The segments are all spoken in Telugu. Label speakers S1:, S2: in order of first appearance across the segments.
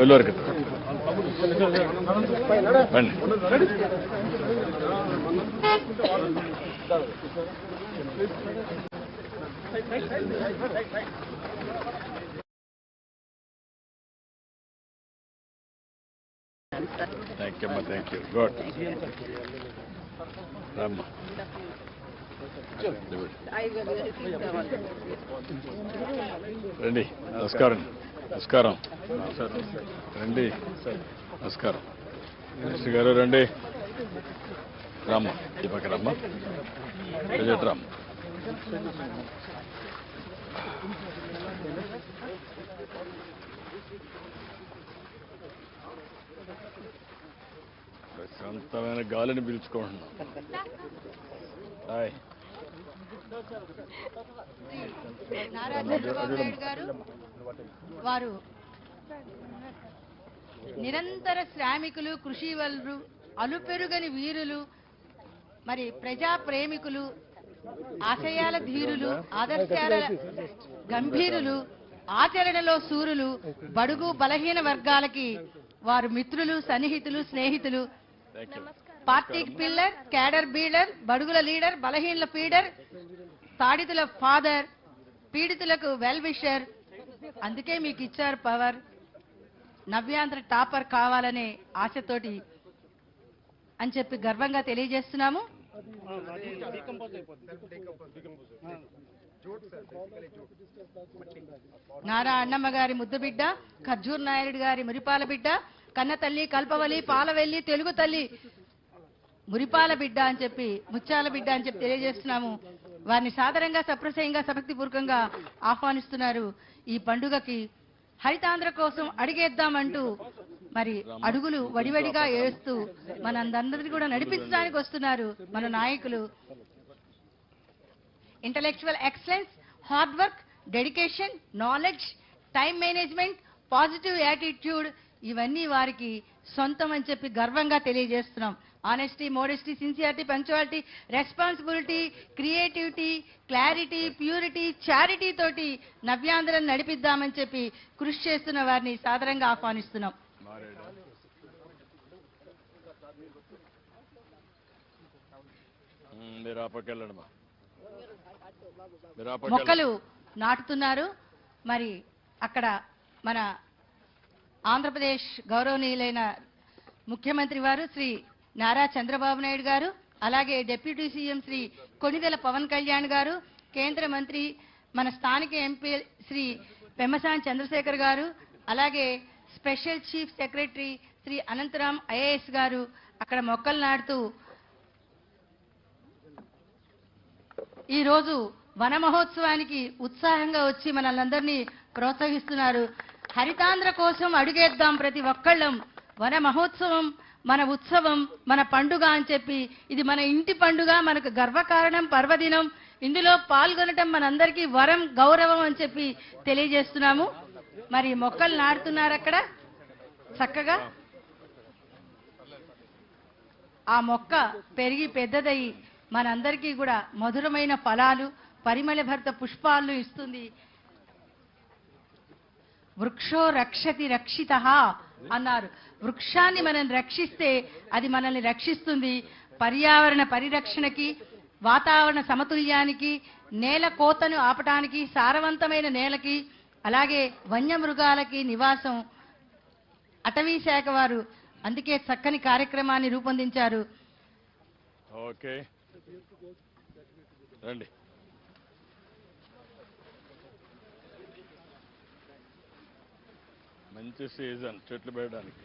S1: వెళ్ళవరకు రండి థ్యాంక్ యూ అమ్మా థ్యాంక్ యూ గుడ్ రామ్మా రండి నమస్కారం నమస్కారం. రండి. నమస్కారం. మినిస్టర్ గారు రండి. రామ్మ ఈ పక్క రమ్మ. రామ్ ప్రశాంతమైన గాలిని పీల్చుకుంటున్నాం. హాయ్.
S2: నారా చంద్రబాబు నాయుడు గారు వారు నిరంతర శ్రామికులు కృషి వలరు అలుపెరుగని వీరులు మరి ప్రజా ప్రేమికులు ఆశయాల ధీరులు ఆదర్శాల గంభీరులు ఆచరణలో సూరులు బడుగు బలహీన వర్గాలకి వారు మిత్రులు సన్నిహితులు స్నేహితులు. పార్టీకి పిల్లర్ క్యాడర్ బీడర్ బడుగుల లీడర్ బలహీనల ఫీడర్ తాడితుల ఫాదర్ పీడితులకు వెల్ విషర్. అందుకే మీకు ఇచ్చారు పవర్. నవ్యాంధ్ర టాపర్ కావాలనే ఆశతోటి అని చెప్పి గర్వంగా తెలియజేస్తున్నాము. నారా అన్నమ్మ గారి ముద్దు బిడ్డ ఖర్జూర్ నాయుడు గారి మురిపాల బిడ్డ కన్న తల్లి కల్పవలి పాలవెల్లి తెలుగు తల్లి మురిపాల బిడ్డ అని చెప్పి ముత్యాల బిడ్డ అని చెప్పి తెలియజేస్తున్నాము. వారిని సాదరంగా సప్రశయంగా సభక్తిపూర్వకంగా ఆహ్వానిస్తున్నారు. ఈ పండుగకి హరితాంధ్ర కోసం అడిగేద్దామంటూ మరి అడుగులు వడివడిగా వేస్తూ మనందరినీ కూడా నడిపించడానికి వస్తున్నారు మన నాయకులు. Intellectual excellence hard work dedication knowledge time management positive attitude ఇవన్నీ వారికి సొంతం అని చెప్పి గర్వంగా తెలియజేస్తున్నాం. Honesty modesty sincerity punctuality responsibility creativity clarity purity charity తోటి నవ్యాంధ్రం నడిపిద్దామని చెప్పి కృషి చేస్తున్న వారిని సాదరంగా ఆహ్వానిస్తున్నాం. మొక్కలు నాటుతున్నారు. మరి అక్కడ మన ఆంధ్రప్రదేశ్ గౌరవనీయులైన ముఖ్యమంత్రి వారు శ్రీ నారా చంద్రబాబు నాయుడు గారు అలాగే డిప్యూటీ సీఎం శ్రీ కొనిదెల పవన్ కళ్యాణ్ గారు కేంద్ర మంత్రి మన స్థానిక ఎంపీ శ్రీ పెమ్మసాని చంద్రశేఖర్ గారు అలాగే special chief secretary Shri Anantharam IAS garu అక్కడ మొక్కలు నాటుతూ ఈరోజు వన మహోత్సవానికి ఉత్సాహంగా వచ్చి మనల్ని ప్రోత్సహిస్తున్నారు. హరితాంధ్ర కోసం అడుగేద్దాం ప్రతి ఒక్కళ్ళం. వన మహోత్సవం మన ఉత్సవం మన పండుగ అని చెప్పి ఇది మన ఇంటి పండుగ మనకు గర్వకారణం పర్వదినం. ఇందులో పాల్గొనటం మనందరికీ వరం గౌరవం అని చెప్పి తెలియజేస్తున్నాము. మరి మొక్కలు నాటుతున్నారు అక్కడ. చక్కగా. ఆ మొక్క పెరిగి పెద్దదయ్యి మనందరికీ కూడా మధురమైన ఫలాలు పరిమళ భర్త పుష్పాలను ఇస్తుంది. వృక్షో రక్షతి రక్షిత అన్నారు. వృక్షాన్ని మనం రక్షిస్తే అది మనల్ని రక్షిస్తుంది. పర్యావరణ పరిరక్షణకి వాతావరణ సమతుల్యానికి నేల కోతను ఆపటానికి సారవంతమైన నేలకి అలాగే వన్యమృగాలకి నివాసం. అటవీ శాఖ వారు అందుకే చక్కని కార్యక్రమాన్ని రూపొందించారు.
S1: ఓకే. రండి. మంచి సీజన్ చెట్లు పెట్టడానికి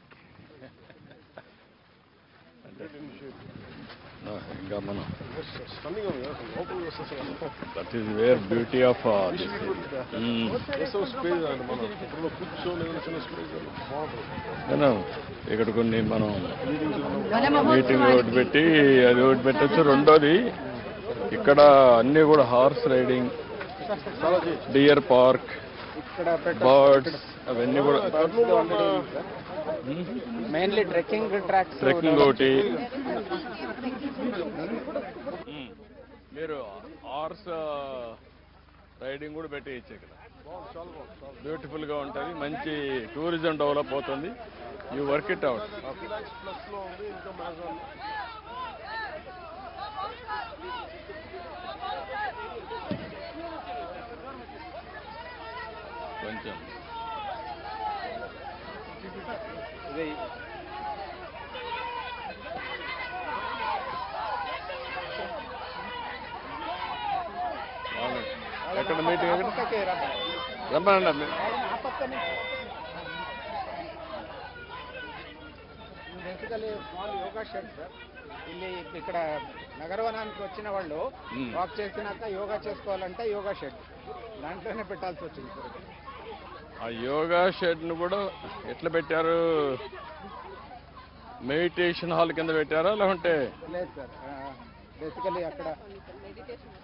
S1: ఇంకా మనం
S3: that is where beauty of
S1: ఇక్కడ కొన్ని మనం మీటింగ్ ఒకటి పెట్టి అది ఒకటి పెట్టచ్చు. రెండోది ఇక్కడ అన్ని కూడా horse riding deer park birds అవన్నీ కూడా.
S4: మెయిన్లీ ట్రెక్కింగ్ ట్రాక్స్
S1: ట్రెక్కింగ్ ఒకటి. మీరు హార్స్ రైడింగ్ కూడా పెట్టేయచ్చు ఇక్కడ బ్యూటిఫుల్గా ఉంటుంది. మంచి టూరిజం డెవలప్ అవుతుంది.
S3: You work it out plus
S1: కొంచెం
S4: ఇది
S1: బాగుంది. ఎక్కడ మీటింగ్ ఎక్కడ
S4: పక్కకి రా.
S1: రమ్మనండి అమ్మ.
S4: ఆ పక్కనే basically small yoga shed sir ಇಲ್ಲಿ ఇక్కడ నగరవనానికి వచ్చిన వాళ్ళు
S1: Hmm.
S4: వాక్ చేసినాక యోగా చేసుకోవాలంటే యోగా షెడ్ దాంట్లోనే పెట్టాల్సి వచ్చింది సార్
S1: ఆ యోగా షెడ్ను కూడా ఎట్లా పెట్టారు? మెడిటేషన్ హాల్ కింద పెట్టారా? లేకుంటే
S4: లేదు సార్. బేసికలీ అక్కడ